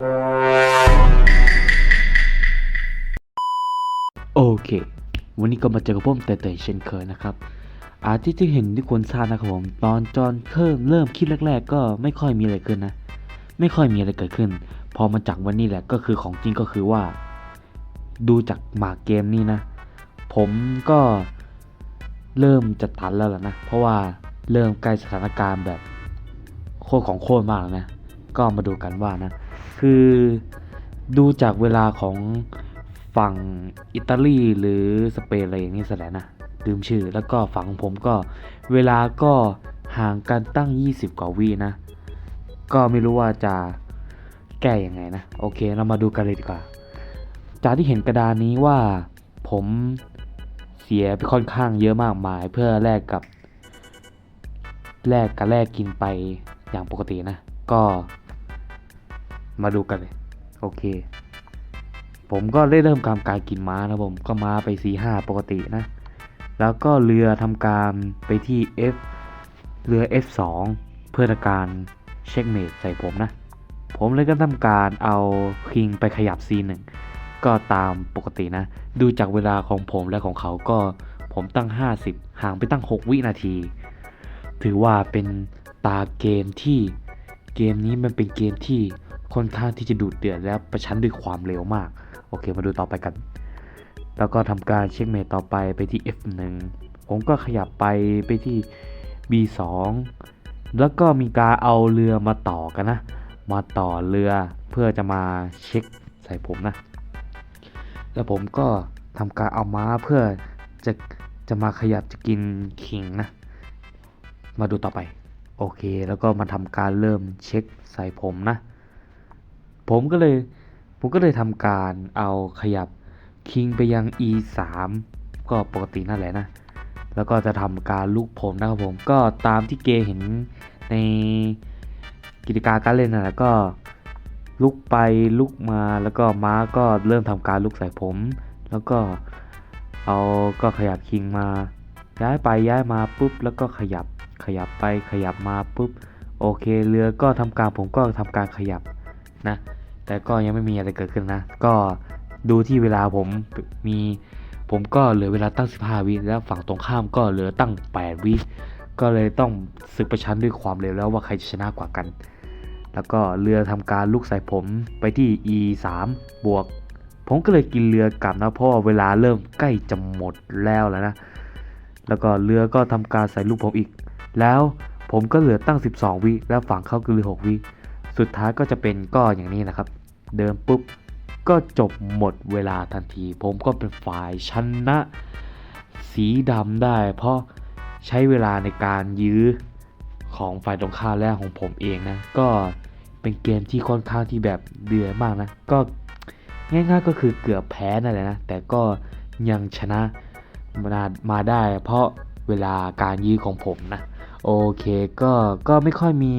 โอเค วันนี้ก็มาเจอกับผมเตยๆเช่นเคยนะครับ อาที่ที่เห็นที่ควรทราบนะครับผมตอนจอนเริ่มเริ่มคิดแรก ๆ ก็ไม่ค่อยมีอะไรขึ้นนะ ไม่ค่อยมีอะไรเกิดขึ้น พอมาจากวันนี้แหละก็คือของจริงก็คือว่า ดูจากหมากเกมนี่นะ ผมก็เริ่มจะตันแล้วล่ะนะ เพราะว่าเริ่มใกล้สถานการณ์แบบโคตรของโคตรมากแล้วนะ ก็มาดูกันว่านะ คือดูจากเวลาของฝั่งอิตาลีหรือสเปนอะไรอย่างนี้แสดงนะลืมชื่อแล้วก็ฝั่งผมก็เวลาก็ห่างกันตั้ง 20 กว่าวินะ ก็ไม่รู้ว่าจะแก้ยังไงนะ โอเคเรามาดูกันเลยดีกว่า จากที่เห็นกระดานนี้ว่าผมเสียไปค่อนข้างเยอะมากมายเพื่อแลกกับ แลกกับแลกกินไปอย่างปกตินะ ก็ มาดูกันเลย โอเค ผมก็ได้เริ่มการการกินม้านะผมก็ม้าไป4 5ปกตินะ แล้วก็เรือทำการไปที่ F เรือ F2 เพื่อทำการเช็คเมดใส่ผมนะ ผมเลยก็ทำการเอาคิงไปขยับ C1 ก็ตามปกตินะ ดูจากเวลาของผมและของเขาก็ผมตั้ง 50 ห่างไปตั้ง 6 วินาที ถือว่าเป็นตาเกมที่เกมนี้มันเป็นเกมที่ ค่อนข้างที่จะดูดเดือดและประชันด้วยความเร็วมาก โอเคมาดูต่อไปกัน แล้วก็ทำการเช็คเมทต่อไปไปที่ F1 ผมก็ขยับไปไปที่ B2 แล้วก็มีการเอาเรือมาต่อกันนะ มาต่อเรือเพื่อจะมาเช็คใส่ผมนะ แล้วผมก็ทำการเอาม้าเพื่อจะจะมาขยับจะกินคิงนะ มาดูต่อไป โอเค แล้วก็มาทำการเริ่มเช็คใส่ผมนะ ผมก็เลยผมก็เลยทำการเอาขยับคิงไปยัง e 3ก็ปกตินั่นแหละนะ แล้วก็จะทำการลุกผมนะครับผมก็ตามที่เกเห็นในกิจการการเล่นนะก็ลุกไปลุกมาแล้วก็ม้าก็เริ่มทำการลุกใส่ผม แล้วก็เอาก็ขยับคิงมา ย้ายไปย้ายมาปุ๊บแล้วก็ขยับขยับไปขยับมาปุ๊บโอเคเรือก็ทำการผมก็ทำการขยับนะ แต่ก็ยังไม่มีอะไรเกิดขึ้นนะ ก็ดูที่เวลาผมมีผมก็เหลือเวลาตั้ง 15 วิแล้วฝั่งตรงข้ามก็เหลือตั้ง 8 วิก็เลยต้องศึกประชันด้วยความเร็วแล้วว่าใครจะชนะกว่ากัน แล้วก็เรือทำการลุกใส่ผมไปที่ e 3บวก ผมก็เลยกินเรือกลับนะเพราะว่าเวลาเริ่มใกล้จะหมดแล้วแล้วนะ แล้วก็เรือก็ทำการใส่ลูกผมอีก แล้วผมก็เหลือตั้ง 12 วิแล้วฝั่งเขาก็เหลือ 6 วิ สุดท้ายก็จะเป็นก็อย่างนี้นะครับ เดินปุ๊บก็จบหมดเวลาทันที ผมก็เป็นฝ่ายชนะ สีดำได้ เพราะใช้เวลาในการยื้อของฝ่ายตรงข้ามและของผมเองนะ ก็เป็นเกมที่ค่อนข้างที่แบบเดือดมากนะ ก็ง่ายๆก็คือเกือบแพ้นั่นแหละนะ แต่ก็ยังชนะมามาได้ เพราะเวลาการยื้อของผมนะ โอเคก็ก็ไม่ค่อยมี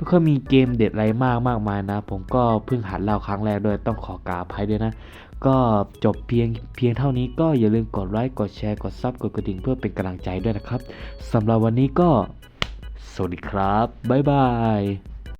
ไม่ค่อยมีเกมเด็ดอะไรมากมากมายนะ ผมก็เพิ่งหัดเล่าครั้งแรกด้วยต้องขอกราบอภัยด้วยนะ ก็จบเพียงเพียงเท่านี้ก็อย่าลืมกดไลค์กดแชร์กดซับกดกระดิ่งเพื่อเป็นกำลังใจด้วยนะครับสำหรับวันนี้ก็ สวัสดีครับ บ๊ายบาย